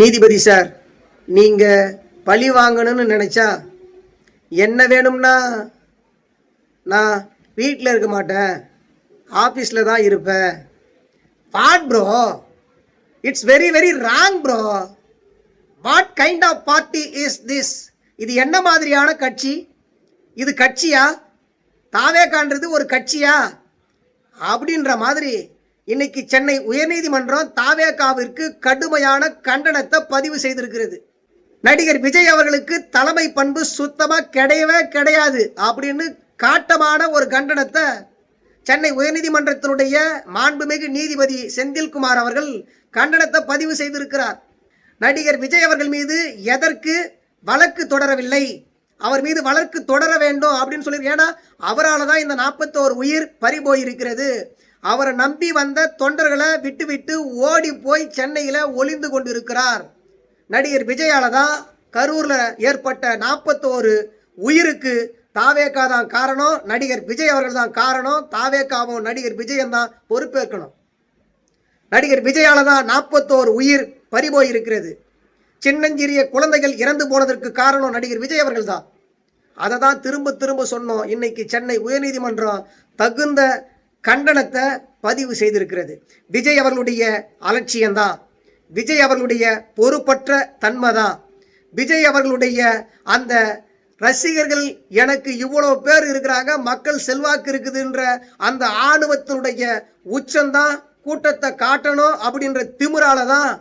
நீதிபதி சார் நீங்கள் பழி வாங்கணும்னு நினச்சா என்ன வேணும்னா நான் வீட்டில் இருக்க மாட்டேன் ஆஃபீஸில் தான் இருப்பேன். What bro it's very very wrong bro what kind of party is this இது என்ன மாதிரியான கட்சி? இது கட்சியா? தாவேகான்றது ஒரு கட்சியா? அப்படின்ற மாதிரி இன்னைக்கு சென்னை உயர்நீதிமன்றம் தாவேகாவிற்கு கடுமையான கண்டனத்தை பதிவு செய்திருக்கிறது. நடிகர் விஜய் அவர்களுக்கு தலைமை பண்பு சுத்தமா கிடையவே கிடையாது அப்படின்னு காட்டமான ஒரு கண்டனத்தை சென்னை உயர்நீதிமன்றத்தினுடைய மாண்புமிகு நீதிபதி செந்தில்குமார் அவர்கள் கண்டனத்தை பதிவு செய்திருக்கிறார். நடிகர் விஜய் அவர்கள் மீது எதற்கு வழக்கு தொடரவில்லை? அவர் மீது வழக்கு தொடர வேண்டும் அப்படின்னு சொல்லி ஏன்னா அவரால் தான் இந்த நாற்பத்தோரு உயிர் பறிபோயிருக்கிறது. அவரை நம்பி வந்த தொண்டர்களை விட்டுவிட்டு ஓடி போய் சென்னையில் ஒளிந்து கொண்டிருக்கிறார். நடிகர் விஜயால தான் கரூரில் ஏற்பட்ட நாற்பத்தோரு உயிருக்கு தாவேக்கா தான் காரணம் நடிகர் விஜய் அவர்கள் தான் காரணம் தாவேக்காவும் நடிகர் விஜயன் தான் பொறுப்பேற்கணும். நடிகர் விஜயால தான் நாற்பத்தோரு உயிர் பறிபோய் இருக்கிறது சின்னஞ்சிறிய குழந்தைகள் இறந்து போனதற்கு காரணம் நடிகர் விஜய் அவர்கள் தான். அதை தான் திரும்ப திரும்ப சொன்னோம் இன்னைக்கு சென்னை உயர்நீதிமன்றம் தகுந்த கண்டனத்தை பதிவு செய்திருக்கிறது. விஜய் அவர்களுடைய அலட்சியம்தான். விஜய் அவர்களுடைய பொறுப்பற்ற தன்மை தான் விஜய் அவர்களுடைய அந்த ரசிகர்கள் எனக்கு இவ்வளோ பேர் இருக்கிறாங்க மக்கள் செல்வாக்கு இருக்குதுன்ற அந்த ஆணவத்தினுடைய உச்சம்தான் கூட்டத்தை காட்டணும் அப்படின்ற திமிரால தான்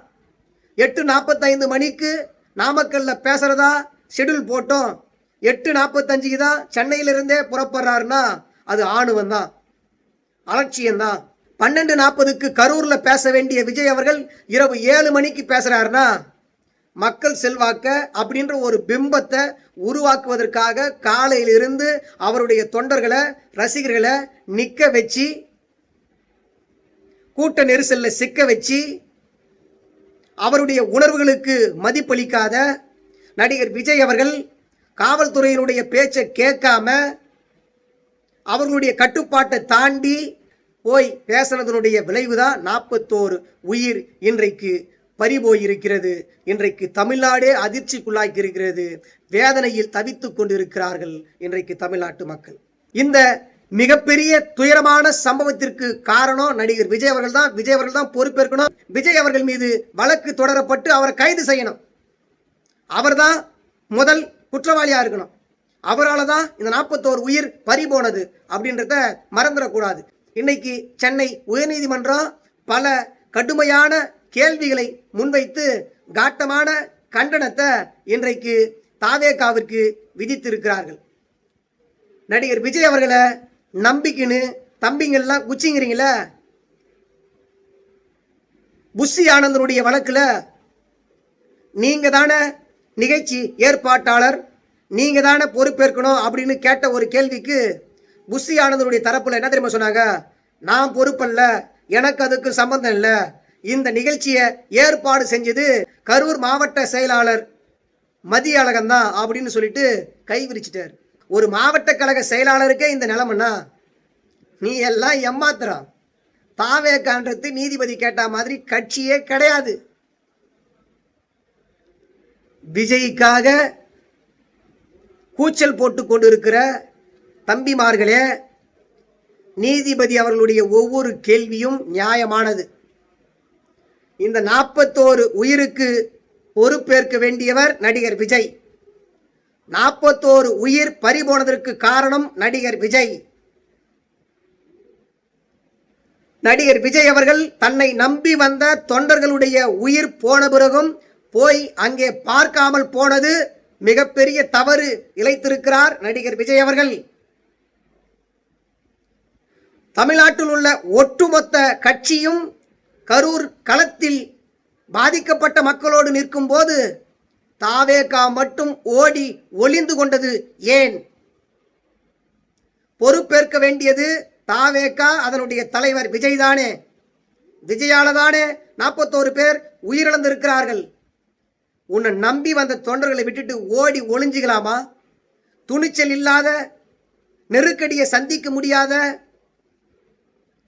எட்டு நாற்பத்தைந்து மணிக்கு நாமக்கல்ல பேசுறதா ஷெட்யூல் போட்டோம். எட்டு நாற்பத்தஞ்சுக்கு தான் சென்னையிலிருந்தே புறப்படுறாருன்னா அது ஆணுவம் தான் அலட்சியம்தான். பன்னெண்டு நாற்பதுக்கு கரூரில் பேச வேண்டிய விஜய் அவர்கள் இரவு ஏழு மணிக்கு பேசுகிறாருன்னா மக்கள் செல்வாக்க அப்படின்ற ஒரு பிம்பத்தை உருவாக்குவதற்காக காலையிலிருந்து அவருடைய தொண்டர்களை ரசிகர்களை நிற்க வச்சு கூட்ட நெரிசலில் சிக்க வச்சு அவருடைய உணர்வுகளுக்கு மதிப்பளிக்காத நடிகர் விஜய் அவர்கள் காவல்துறையினுடைய பேச்சை கேட்காம அவர்களுடைய கட்டுப்பாட்டை தாண்டி போய் பேசினதனுடைய விளைவு தான் நாற்பத்தோரு உயிர் இன்றைக்கு பறிபோயிருக்கிறது. இன்றைக்கு தமிழ்நாடே அதிர்ச்சிக்குள்ளாக்கி இருக்கிறது வேதனையில் தவித்து கொண்டிருக்கிறார்கள் இன்றைக்கு தமிழ்நாட்டு மக்கள். இந்த மிகப்பெரிய துயரமான சம்பவத்திற்கு காரணம் நடிகர் விஜய் அவர்கள் தான் விஜய் அவர்கள் தான் பொறுப்பேற்கணும். விஜய் அவர்கள் மீது வழக்கு தொடரப்பட்டு அவரை கைது செய்யணும். அவர்தான் முதல் குற்றவாளியா இருக்கணும். அவரால் தான் இந்த நாற்பத்தோரு உயிர் பறி போனது அப்படின்றத மறந்துடக்கூடாது. இன்னைக்கு சென்னை உயர்நீதிமன்றம் பல கடுமையான கேள்விகளை முன்வைத்து காட்டமான கண்டனத்தை இன்றைக்கு தாவேகாவிற்கு விதித்திருக்கிறார்கள். நடிகர் விஜய் அவர்களை நம்பிக்கின்னு தம்பிங்கள்லாம் குச்சிங்கிறீங்களே? புஷி ஆனந்தனுடைய வழக்கில் நீங்கள் தானே நிகழ்ச்சி ஏற்பாட்டாளர் நீங்கள் தானே பொறுப்பேற்கணும் அப்படின்னு கேட்ட ஒரு கேள்விக்கு புஷி ஆனந்தனுடைய தரப்பில் என்ன தெரியுமா சொன்னாங்க? நான் பொறுப்பல்ல எனக்கு அதுக்கு சம்பந்தம் இல்லை. இந்த நிகழ்ச்சியை ஏற்பாடு செஞ்சது கரூர் மாவட்ட செயலாளர் மதிய அழகன் தான் அப்படின்னு சொல்லிட்டு கை விரிச்சிட்டார். ஒரு மாவட்ட கழக செயலாளருக்கே இந்த நிலமன்னா நீ எல்லாம் எம்மாத்திரம் தாவேக்கான்றது நீதிபதி கேட்ட மாதிரி கட்சியே கிடையாது. விஜய்க்காக கூச்சல் போட்டு கொண்டிருக்கிற தம்பிமார்களே நீதிபதி அவர்களுடைய ஒவ்வொரு கேள்வியும் நியாயமானது. இந்த நாற்பத்தோரு உயிருக்கு பொறுப்பேற்க வேண்டியவர் நடிகர் விஜய். நாற்பத்தோரு உயிர் பறிபோனதற்கு காரணம் நடிகர் விஜய். நடிகர் விஜய் அவர்கள் தன்னை நம்பி வந்த தொண்டர்களுடைய உயிர் போன பிறகும் போய் அங்கே பார்க்காமல் போனது மிகப்பெரிய தவறு இழைத்திருக்கிறார் நடிகர் விஜய் அவர்கள். தமிழ்நாட்டில் உள்ள ஒட்டுமொத்த கட்சியும் கரூர் களத்தில் பாதிக்கப்பட்ட மக்களோடு நிற்கும் போது தாவேகா மட்டும் ஓடி ஒளிந்து கொண்டது ஏன்? பொறுப்பேற்க வேண்டியது தாவேகா அதனுடைய தலைவர் விஜய் தானே விஜயால தானே நாற்பத்தோரு பேர் உயிரிழந்திருக்கிறார்கள். உன்னை நம்பி வந்த தொண்டர்களை விட்டுட்டு ஓடி ஒளிஞ்சிக்கலாமா? துணிச்சல் இல்லாத நெருக்கடியை சந்திக்க முடியாத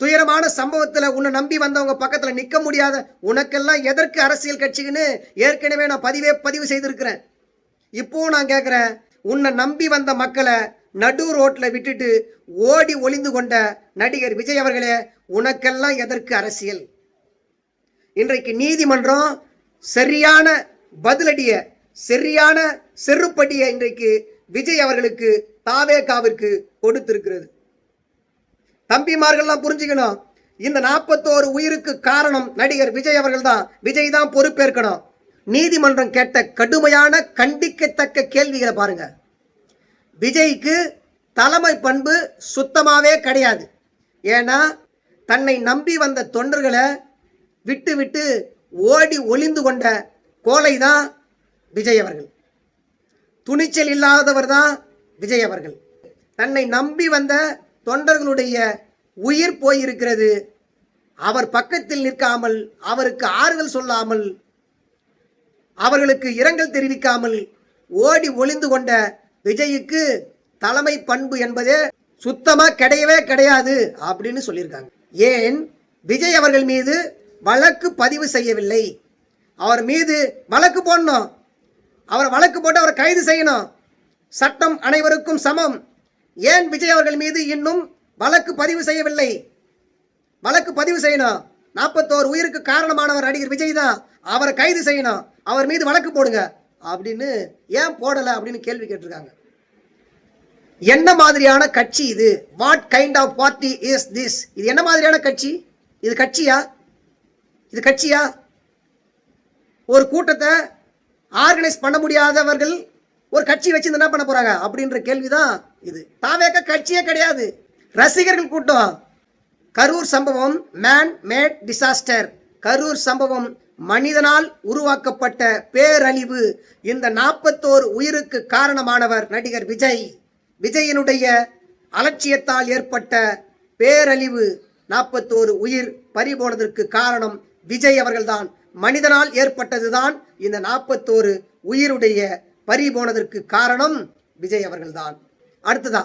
துயரமான சம்பவத்தில் உன்னை நம்பி வந்தவங்க பக்கத்தில் நிற்க முடியாத உனக்கெல்லாம் எதற்கு அரசியல் கட்சிக்குன்னு ஏற்கனவே நான் பதிவே பதிவு செய்திருக்கிறேன். இப்போவும் நான் கேட்குறேன் உன்னை நம்பி வந்த மக்களை நடு ரோட்டில் விட்டுட்டு ஓடி ஒளிந்து கொண்ட நடிகர் விஜய் அவர்களே உனக்கெல்லாம் எதற்கு அரசியல்? இன்றைக்கு நீதிமன்றம் சரியான பதிலடிய சரியான செருப்படியை இன்றைக்கு விஜய் அவர்களுக்கு தாவேகாவிற்கு கொடுத்திருக்கிறது. தம்பிமார்கள்லாம் புரிஞ்சுக்கணும். இந்த நாற்பத்தோரு உயிருக்கு காரணம் நடிகர் விஜய் அவர்கள் தான் விஜய் தான் பொறுப்பேற்கணும். நீதிமன்றம் கேட்ட கடுமையான கண்டிக்கத்தக்க கேள்விகளை பாருங்க. விஜய்க்கு தலைமை பண்பு சுத்தமாகவே கிடையாது. ஏன்னா தன்னை நம்பி வந்த தொண்டர்களை விட்டு விட்டு ஓடி ஒளிந்து கொண்ட கோலை தான் விஜய் அவர்கள். துணிச்சல் இல்லாதவர் தான் விஜய் அவர்கள். தன்னை நம்பி வந்த தொண்டர்களுடைய உயிர் போயிருக்கிறது. அவர் பக்கத்தில் நிற்காமல் அவருக்கு ஆறுதல் சொல்லாமல் அவர்களுக்கு இரங்கல் தெரிவிக்காமல் ஓடி ஒளிந்து கொண்ட விஜய்க்கு தலைமை பண்பு என்பதே சுத்தமாக கிடையவே கிடையாது அப்படின்னு சொல்லியிருக்காங்க. ஏன்? விஜய் அவர்கள் மீது வழக்கு பதிவு செய்யவில்லை. அவர் மீது வழக்கு போடணும். அவர் வழக்கு போட்டு அவரை கைது செய்யணும். சட்டம் அனைவருக்கும் சமம். ஏன் விஜய் அவர்கள் மீது இன்னும் வழக்கு பதிவு செய்யவில்லை? வழக்கு பதிவு செய்யணும். நாற்பத்தோரு உயிருக்கு காரணமானவர் நடிகர் விஜய் தான். அவரை கைது செய்யணும். அவர் மீது வழக்கு போடுங்க. அப்படின்னு ஏன் போடலை அப்படின்னு கேள்வி கேட்டிருக்காங்க. என்ன மாதிரியான கட்சி இது? What kind of party is this இது என்ன மாதிரியான கட்சி? இது கட்சியா? இது கட்சியா? ஒரு கூட்டத்தை ஆர்கனைஸ் பண்ண முடியாதவர்கள் ஒரு கட்சி வச்சு என்ன பண்ண போறாங்க? அப்படின்ற கேள்விதான் இது. தாவேக்க கட்சியே கிடையாது. ரசிகர்கள் கூட்டம். கரூர் சம்பவம் மேன் மேட் டிசாஸ்டர் கரூர் சம்பவம் மனிதனால் உருவாக்கப்பட்ட பேரழிவு. இந்த நாற்பத்தோரு உயிருக்கு காரணமானவர் நடிகர் விஜய். விஜயனுடைய அலட்சியத்தால் ஏற்பட்ட பேரழிவு நாற்பத்தோரு உயிர் பறிபோனதற்கு காரணம் விஜய் அவர்கள்தான். மனிதனால் ஏற்பட்டதுதான் இந்த நாற்பத்தோரு உயிருடைய பறிபோனதற்கு காரணம் விஜய் அவர்கள்தான். அடுத்ததா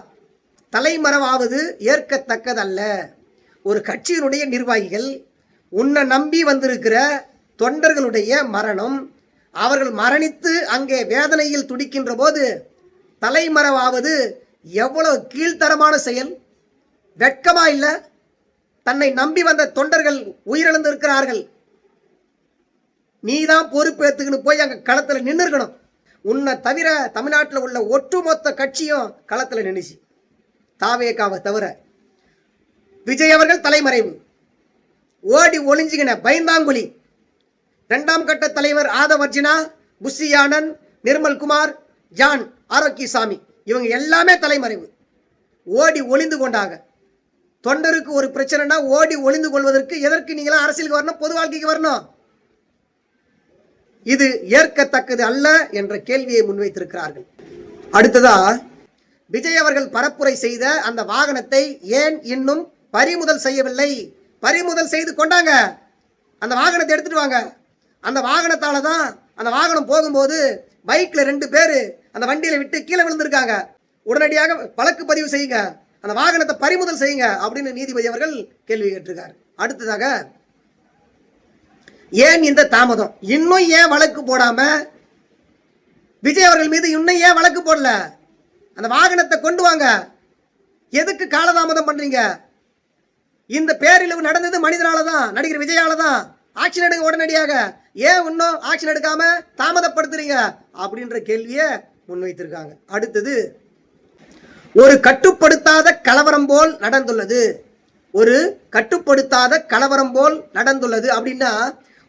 தலைமறைவாவது ஏற்கத்தக்கதல்ல. ஒரு கட்சியினுடைய நிர்வாகிகள் உன்னை நம்பி வந்திருக்கிற தொண்டர்களுடைய மரணம் அவர்கள் மரணித்து அங்கே வேதனையில் துடிக்கின்ற போது தலைமறைவாவது எவ்வளவு கீழ்த்தரமான செயல்? வெட்கமா இல்லை? தன்னை நம்பி வந்த தொண்டர்கள் உயிரிழந்து இருக்கிறார்கள் நீ தான் பொறுப்பேற்றுக்குன்னு போய் அங்கே களத்தில் நின்று இருக்கணும் உன்னை தவிர தமிழ்நாட்டில் உள்ள ஒட்டுமொத்த கட்சியும் களத்தில் நின்றுச்சு தாவேக்காவை தவிர. விஜய் அவர்கள் தலைமறைவு. ஓடி ஒளிஞ்சுகின பயந்தாங்குழி. இரண்டாம் கட்ட தலைவர் ஆதவர்ஜினா புஷி ஆனந்த் நிர்மல் குமார் ஜான் ஆரோக்கியசாமி இவங்க எல்லாமே தலைமறைவு. ஓடி ஒளிந்து கொண்டாங்க. தொண்டருக்கு ஒரு பிரச்சனைனா ஓடி ஒளிந்து கொள்வதற்கு எதற்கு நீங்களாம் அரசியலுக்கு வரணும் பொது வாழ்க்கைக்கு வரணும்? இது ஏற்கத்தக்கது அல்ல என்ற கேள்வியை முன்வைத்திருக்கிறார்கள். அடுத்ததா விஜய் அவர்கள் பரப்புரை செய்த அந்த வாகனத்தை ஏன் இன்னும் பறிமுதல் செய்யவில்லை? பறிமுதல் செய்து கொண்டாங்க. அந்த வாகனத்தை எடுத்துட்டு வாங்க. அந்த வாகனத்தால தான் அந்த வாகனம் போகும்போது பைக்கில் ரெண்டு பேர் அந்த வண்டியில் விட்டு கீழே விழுந்திருக்காங்க. உடனடியாக வழக்கு பதிவு செய்யுங்க. அந்த வாகனத்தை பறிமுதல் செய்யுங்க அப்படின்னு நீதிபதி அவர்கள் கேள்வி கேட்டிருக்காரு. அடுத்ததாக ஏன் இந்த தாமதம்? இன்னும் ஏன் வழக்கு போடாம? விஜய் அவர்கள் மீது இன்னும் ஏன் வழக்கு போடல? அந்த வாகனத்தை கொண்டு வாங்க. எதுக்கு காலதாமதம் பண்றீங்க? இந்த பேரிழிவு நடந்தது மனிதனால தான் நடிகர் விஜயால தான் ஆக்ஷன் எடுங்க உடனடியாக. ஏன் இன்னும் ஆக்ஷன் எடுக்காம தாமதப்படுத்துறீங்க? அப்படின்ற கேள்வியை முன்வைத்திருக்காங்க. அடுத்தது ஒரு கட்டுப்படுத்தாத கலவரம் போல் நடந்துள்ளது. ஒரு கட்டுப்படுத்தாத கலவரம் போல் நடந்துள்ளது அப்படின்னா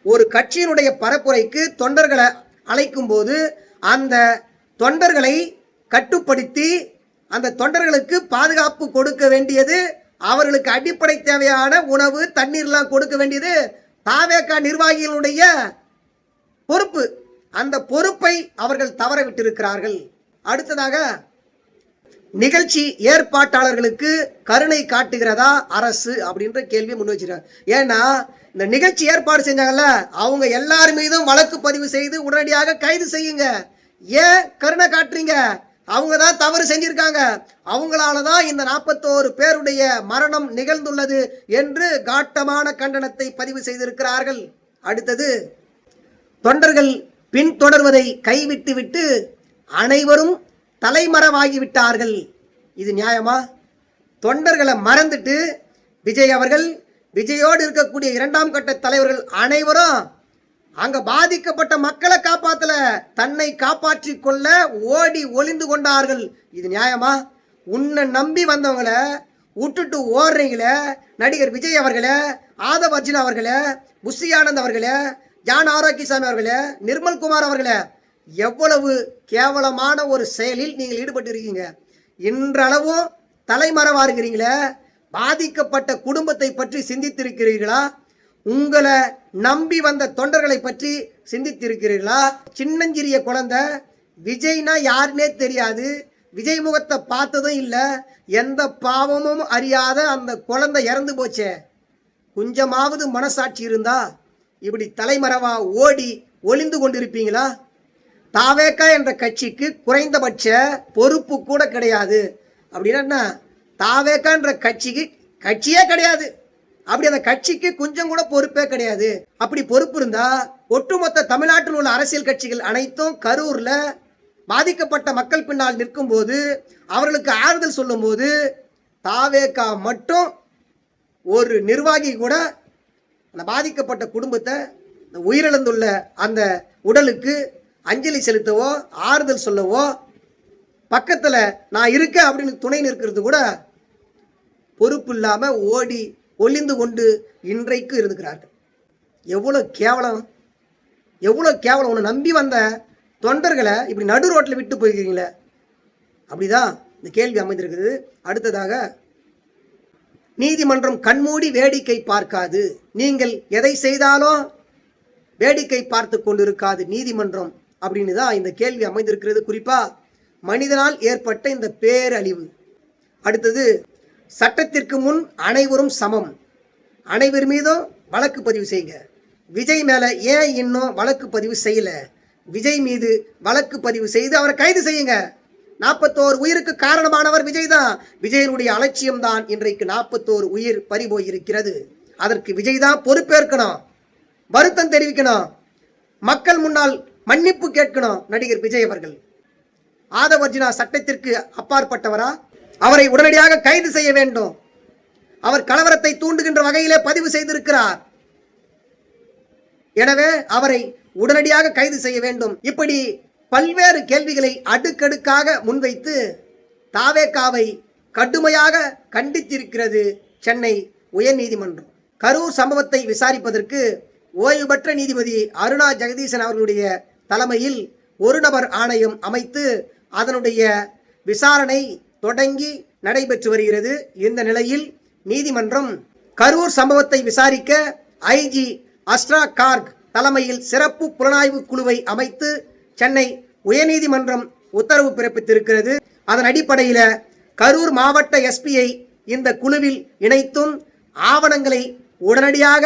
ஒரு கட்சியினுடைய பரப்புரைக்கு தொண்டர்களை அழைக்கும் போது அந்த தொண்டர்களை கட்டுப்படுத்தி அந்த தொண்டர்களுக்கு பாதுகாப்பு கொடுக்க வேண்டியது அவர்களுக்கு அடிப்படை தேவையான உணவு தண்ணீர்லாம் கொடுக்க வேண்டியது தாவேக்கா நிர்வாகிகளுடைய பொறுப்பு. அந்த பொறுப்பை அவர்கள் தவற விட்டிருக்கிறார்கள் அடுத்ததாக நிகழ்ச்சி ஏற்பாட்டாளர்களுக்கு கருணை காட்டுகிறதா அரசு அப்படின்ற கேள்வி முன் வச்சிருக்காங்க. ஏன்னா இந்த நிகழ்ச்சி ஏற்பாடு செஞ்சாங்கல்ல அவங்க எல்லார் மீதும் வழக்கு பதிவு செய்து உடனடியாக கைது செய்யுங்க. ஏன் கருணை காட்டுறீங்க? அவங்க தான் தவறு செஞ்சிருக்காங்க. அவங்களால தான் இந்த நாற்பத்தோரு பேருடைய மரணம் நிகழ்ந்துள்ளது என்று காட்டமான கண்டனத்தை பதிவு செய்திருக்கிறார்கள். அடுத்தது தொண்டர்கள் பின்தொடர்வதை கைவிட்டு விட்டு அனைவரும் தலைமறைவாகிவிட்டார்கள். இது நியாயமா? தொண்டர்களை மறந்துட்டு விஜய் அவர்கள் விஜயோடு இருக்கக்கூடிய இரண்டாம் கட்ட தலைவர்கள் அனைவரும் அங்க பாதிக்கப்பட்ட மக்களை காப்பாத்தல தன்னை காப்பாற்றி கொள்ள ஓடி ஒளிந்து கொண்டார்கள். இது நியாயமா? உன்னை நம்பி வந்தவங்கள விட்டுட்டு ஓடுறீங்களே நடிகர் விஜய் அவர்களே ஆதவ் அர்ஜுன் அவர்களே புஷி ஆனந்த் அவர்களே ஜான் ஆரோக்கியசாமி அவர்களே நிர்மல் குமார் அவர்களே எவ்வளவு கேவலமான ஒரு செயலில் நீங்கள் ஈடுபட்டு இருக்கீங்க இன்றளவும் தலைமறைவாருங்கிறீங்களே பாதிக்கப்பட்ட குடும்பத்தை பற்றி சிந்தித்திருக்கிறீர்களா? உங்களை நம்பி வந்த தொண்டர்களை பற்றி சிந்தித்திருக்கிறீர்களா? சின்னஞ்சிறிய குழந்தை விஜய்னா யாருன்னே தெரியாது. விஜய் முகத்தை பார்த்ததும் இல்லை. எந்த பாவமும் அறியாத அந்த குழந்தை இறந்து போச்சே. கொஞ்சமாவது மனசாட்சி இருந்தா இப்படி தலைமறைவா ஓடி ஒளிந்து கொண்டிருப்பீங்களா? தாவேக்கா என்ற கட்சிக்கு குறைந்தபட்ச பொறுப்பு கூட கிடையாது. அப்படின்னா தாவேக்கான்ற என்ற கட்சிக்கு கட்சியே கிடையாது. அப்படி அந்த கட்சிக்கு கொஞ்சம் கூட பொறுப்பே கிடையாது. அப்படி பொறுப்பு இருந்தா ஒட்டுமொத்த தமிழ்நாட்டில் உள்ள அரசியல் கட்சிகள் அனைத்தும் கரூர்ல பாதிக்கப்பட்ட மக்கள் பின்னால் நிற்கும் போது அவர்களுக்கு ஆறுதல் சொல்லும்போது தாவேக்கா மட்டும் ஒரு நிர்வாகி கூட அந்த பாதிக்கப்பட்ட குடும்பத்தை இந்த உயிரிழந்துள்ள அந்த உடலுக்கு அஞ்சலி செலுத்தவோ ஆறுதல் சொல்லவோ பக்கத்தில் நான் இருக்கேன் அப்படின்னு துணை நிற்கிறது கூட பொறுப்பு இல்லாமல் ஓடி ஒளிந்து கொண்டு இன்றைக்கு இருந்துக்கிறார்கள். எவ்வளோ கேவலம். எவ்வளோ கேவலம். உன்னை நம்பி வந்த தொண்டர்களை இப்படி நடு ரோட்டில் விட்டு போயிருக்கீங்களே. அப்படிதான் இந்த கேள்வி அமைந்திருக்குது. அடுத்ததாக நீதிமன்றம் கண்மூடி வேடிக்கை பார்க்காது. நீங்கள் எதை செய்தாலும் வேடிக்கை பார்த்து கொண்டிருக்காது நீதிமன்றம் அப்படின்னு தான் இந்த கேள்வி அமைந்திருக்கிறது. குறிப்பாக மனிதனால் ஏற்பட்ட இந்த பேரழிவு. அடுத்தது சட்டத்திற்கு முன் அனைவரும் சமம். அனைவர் மீதும் வழக்கு பதிவு செய்யுங்க விஜய் மேலே ஏன் இன்னும் வழக்கு பதிவு செய்யல? விஜய் மீது வழக்கு பதிவு செய்து அவரை கைது செய்யுங்க. நாற்பத்தோரு உயிருக்கு காரணமானவர் விஜய் தான். விஜயனுடைய அலட்சியம் தான் இன்றைக்கு நாற்பத்தோரு உயிர் பறிபோயிருக்கிறது. அதற்கு விஜய் தான் பொறுப்பேற்கணும். வருத்தம் தெரிவிக்கணும். மக்கள் முன்னால் மன்னிப்பு கேட்கணும் நடிகர் விஜய் அவர்கள். ஆதவர்ஜினா சட்டத்திற்கு அப்பாற்பட்டவரா? அவரை உடனடியாக கைது செய்ய வேண்டும். அவர் கலவரத்தை தூண்டுகின்ற வகையிலே பதிவு செய்திருக்கிறார். எனவே அவரை உடனடியாக கைது செய்ய வேண்டும். இப்படி பல்வேறு கேள்விகளை அடுக்கடுக்காக முன்வைத்து தாவேக்காவை கடுமையாக கண்டித்திருக்கிறது சென்னை உயர்நீதிமன்றம். கரூர் சம்பவத்தை விசாரிப்பதற்கு ஓய்வு பெற்ற நீதிபதி அருணா ஜெகதீசன் அவர்களுடைய தலைமையில் ஒரு நபர் ஆணையம் அமைத்து அதனுடைய விசாரணை தொடங்கி நடைபெற்று வருகிறது. இந்த நிலையில் நீதிமன்றம் கரூர் சம்பவத்தை விசாரிக்க ஐஜி அஸ்ட்ரா கார்க் தலைமையில் சிறப்பு புலனாய்வு குழுவை அமைத்து சென்னை உயர்நீதிமன்றம் உத்தரவு பிறப்பித்திருக்கிறது. அதன் அடிப்படையில் கரூர் மாவட்ட எஸ்பியை இந்த குழுவில் இணைத்தும் ஆவணங்களை உடனடியாக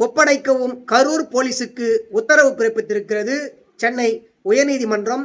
ஒப்படைக்கவும் கரூர் போலீசுக்கு உத்தரவு பிறப்பித்திருக்கிறது. சென்னை உயர்நீதிமன்றம்